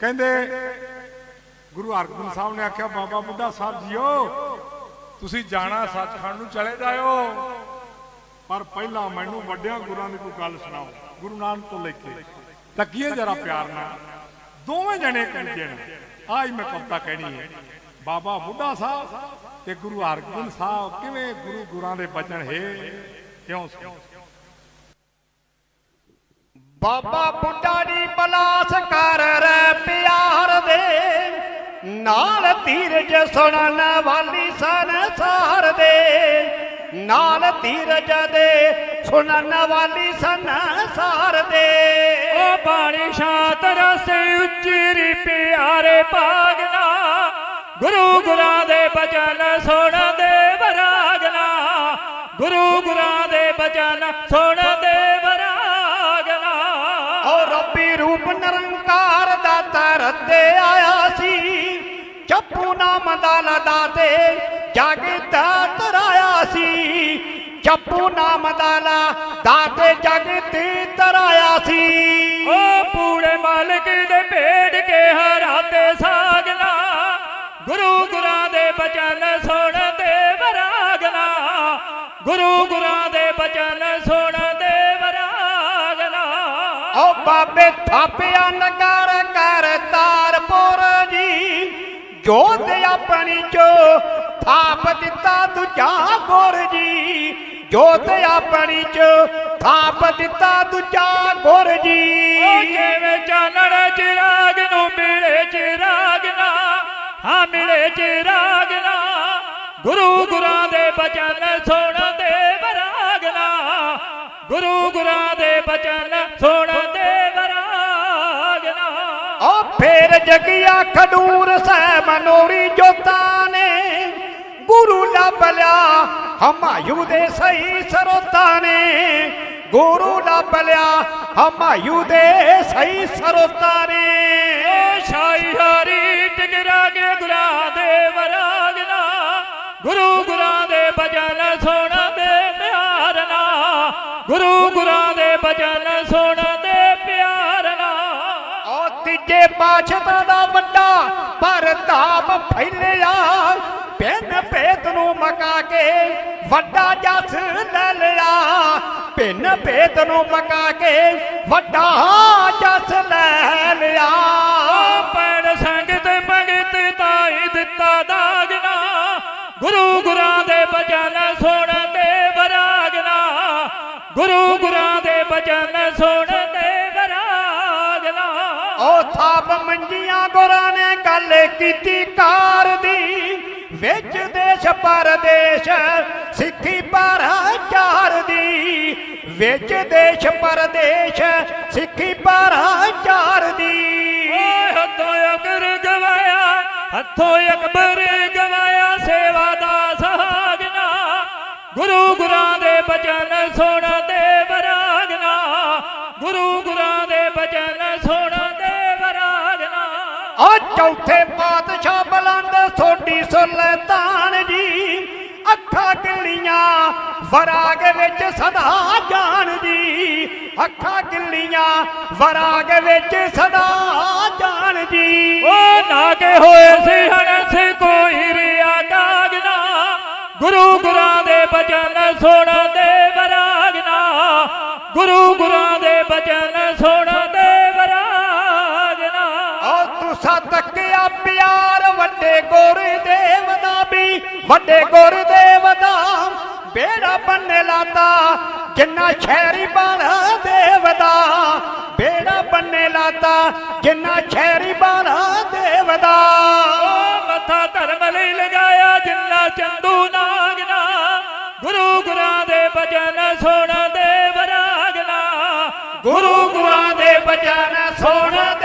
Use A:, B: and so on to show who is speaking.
A: ਕਹਿੰਦੇ, ਗੁਰੂ ਹਰਗੋਬਿੰਦ ਸਾਹਿਬ ਨੇ ਆਖਿਆ, ਬਾਬਾ ਬੁੱਢਾ ਸਾਹਿਬ ਜੀਓ, ਤੁਸੀਂ ਜਾਣਾ ਸੱਚਖੰਡ ਨੂੰ ਚਲੇ ਜਾਇਓ। ਪਰ ਪਹਿਲਾਂ ਮੈਨੂੰ ਵੱਡਿਆਂ ਗੁਰਾਂ ਦੀ ਕੋਈ ਗੱਲ ਸੁਣਾਓ। ਗੁਰੂ ਨਾਨਕ ਤੋਂ ਲੈ ਕੇ ਲੱਗੀਏ ਜਰਾ ਪਿਆਰ ਨਾਲ। ਦੋਵੇਂ ਜਣੇ ਕਹਿੰਦੇ ਨੇ ਆਜ ਮੈਂ ਕਵਤਾ ਕਹਿਣੀ ਹੈ, ਬਾਬਾ ਬੁੱਢਾ ਸਾਹਿਬ ਤੇ ਗੁਰੂ ਹਰਗੋਬਿੰਦ ਸਾਹਿਬ, ਕਿਵੇਂ ਗੁਰੂ ਗੁਰਾਂ ਦੇ ਬਚਨ ਹੈ, ਕਿਉਂ
B: ਬਾਬਾ ਬੁੱਢਾ ਦੀ ਬਲਾਸ ਕਰ ਨਾਲ ਧੀਰਜ ਸੁਣਨ ਵਾਲੀ ਸੰਸਾਰ ਦੇ ਨਾਲ ਧੀਰਜ ਦੇ ਸੁਣਨ ਵਾਲੀ ਸੰਸਾਰ ਦੇ।
C: ਓ ਬਾਣੀ ਸ਼ਾਤ ਰਸ ਉੱਚੀ ਪਿਆਰੇ ਭਾਗਨਾ ਗੁਰੂ ਗੁਰਾਂ ਦੇ ਬਚਨ ਸੁਣ ਦੇ। ਬਰਾਗਨਾ ਗੁਰੂ ਗੁਰਾਂ ਦੇ ਬਚਨ ਸੁਣ ਦੇ। ਬਰਾਗਨਾ
B: ਓ ਰੱਬੀ ਰੂਪ ਨਿਰੰਕਾਰ ਚੱਪੂ ਨਾਮ ਦਾ ਲਦਾ ਤੇ ਜਗਤ ਤਰਾਇਆ ਸੀ। ਚੱਪੂ ਨਾਮ ਦਾ ਲਦਾ ਤੇ ਜਗਤ ਤਰਾਇਆ ਸੀ।
C: ਓ ਪੂੜੇ ਮਾਲਕ ਦੇ ਭੇਡ ਕੇ ਹਰਾਤੇ ਸਾਗਨਾ। ਗੁਰੂ ਗੁਰਾਂ ਦੇ ਬਚਨ ਸੁਣ ਦੇ ਬਰਾਗਨਾ ਗੁਰੂ ਗੁਰਾਂ ਦੇ ਬਚਨ ਸੁਣ ਦੇ ਬਰਾਗਨਾ
B: ਓ ਬਾਬੇ ਥਾਪਿਆ ਨਗਰ ਜੋਤ ਆਪਣੀ ਚੋ ਥਾਪ ਦਿੱਤਾ ਦੂਜਾ ਗੁਰ ਜੀ। ਜੋਤ ਆਪਣੀ ਚ ਥਾਪ ਦਿੱਤਾ ਦੂਜਾ ਗੁਰ
C: ਓ
B: ਜੀ
C: ਜਿਵੇਂ ਚਾਨਣ ਚਿਰਾਗ ਨੂੰ ਮਿਲੇ ਚਿਰਾਗ ਨਾ ਹਾਂ ਮਿਲੇ ਚਿਰਾਗ ਨਾ ਗੁਰੂ ਗੁਰਾਂ ਦੇ ਬਚਨ ਸੁਣ ਦੇ ਬਰਾਗਨਾ ਗੁਰੂ ਗੁਰਾਂ ਦੇ ਬਚਨ
B: ਜਗਿਆ ਖਡੂਰ ਸਹਿ ਮਨੋਰੀ ਜੋਤਾਂ ਨੇ। ਗੁਰੂ ਲੱਭ ਲਿਆ ਹਮਾਯੂ ਦੇ ਸਹੀ ਸਰੋਤਾ ਨੇ। ਗੁਰੂ ਲੱਭ ਲਿਆ ਹਮਾਯੂ ਦੇ ਸਹੀ ਸਰੋਤਾਂ ਨੇ।
C: ਸ਼ਾਹੀ ਹਾਰੀ ਟਿਕਰਾ ਕੇ ਗੁਰਾਂ ਦੇ ਬਰਾਗਨਾ ਗੁਰੂ ਗੁਰਾਂ ਦੇ ਬਚਨ ਸੁਣ ਦੇ ਪਿਆਰ ਨਾ ਗੁਰੂ ਗੁਰਾਂ ਦੇ ਬਚਨ ਸੁਣ
B: ਤੀਜੇ ਪਾਛਤਾ ਦਾ ਵੱਡਾ ਪਰਤਾਪ ਫੈਲਿਆ। ਪਿੰਨ ਭੇਤ ਨੂੰ ਮਕਾ ਕੇ ਵੱਡਾ ਜਸ ਲੈ ਲਿਆ। ਪਿੰਨ ਭੇਤ ਨੂੰ ਮਕਾ ਕੇ ਵੱਡਾ ਜਸ ਲੈ ਲਿਆ।
C: ਓ ਪੈਣ ਸੰਗਤ ਮੰਗਤ ਤਾਈ ਦਿੱਤਾ ਦਾਗਨਾ ਗੁਰੂ ਗੁਰਾਂ ਦੇ ਬਚਨ ਸੁਣ ਦੇ ਬਰਾਗਨਾ ਗੁਰੂ ਗੁਰਾਂ ਦੇ ਬਚਨ ਸੁਣ
B: ਥਾਪ ਮੰਜੀਆਂ ਗੁਰਾਂ ਨੇ ਗੱਲ ਕੀਤੀ ਕਾਰ ਦੀ। ਵਿੱਚ ਦੇਸ਼, ਪਰਦੇਸ਼, ਸਿੱਖੀ ਪਰਚਾਰ ਦੀ। ਵਿੱਚ ਦੇਸ਼, ਪਰਦੇਸ਼, ਸਿੱਖੀ ਪਰਚਾਰ ਦੀ।
C: ਓਏ ਹੱਥੋਂ ਅਕਰ ਗਵਾਇਆ, ਹੱਥੋਂ ਅਕਬਰ ਗਵਾਇਆ, ਸੇਵਾ ਦਾ ਸਹਾਗਨਾ ਗੁਰੂ ਗੁਰਾਂ ਦੇ ਬਚਨ ਸੁਣ
B: ਚੌਥੇ ਪਾਤਸ਼ਾਹ ਬਲੰਦ ਸੋਢੀ ਸੁਲਤਾਨ ਜੀ। ਅੱਖਾਂ ਕਿੱਲੀਆਂ ਵਰਾਗ ਵਿੱਚ ਸਦਾ ਜਾਣ ਜੀ। ਅੱਖਾਂ ਕਿੱਲੀਆਂ ਵਰਾਗ ਵਿੱਚ ਸਦਾ ਜਾਣ ਜੀ।
C: ਉਹ ਨਾਗੇ ਹੋਏ ਸੀ ਹਣਸ ਕੋਈ ਰਿਆ ਕਾਗਨਾ ਗੁਰੂ ਗੁਰਾਂ ਦੇ ਬਚਨ ਸੁਣ
B: ਓ ਤੱਕਿਆ ਪਿਆਰ, ਵੱਡੇ ਗੁਰਦੇਵ ਦਾ ਵੀ, ਵੱਡੇ ਗੁਰਦੇਵ ਦਾ ਬੇੜਾ ਬੰਨੇ ਲਾਤਾ। ਜਿੰਨਾ ਸ਼ਹਿਰੀ ਬਾਣਾ ਦੇਵ ਦਾ ਬੇੜਾ ਬੰਨੇ ਲਾਤਾ। ਜਿੰਨਾ ਸ਼ਹਿਰੀ ਬਾਣਾ ਦੇਵ ਦਾ।
C: ਮੱਥਾ ਧਰਮ ਲਈ ਲਗਾਇਆ ਜਿੰਨਾ ਚੰਦੂ ਨਾਗਨਾ ਗੁਰੂ ਗੁਰਾਂ ਦੇ ਬਚਨ ਸੁਣ ਦੇਵ ਬਰਾਗਨਾ
B: ਗੁਰੂ ਗੁਰਾਂ ਦੇ ਬਚਨ ਸੁਣ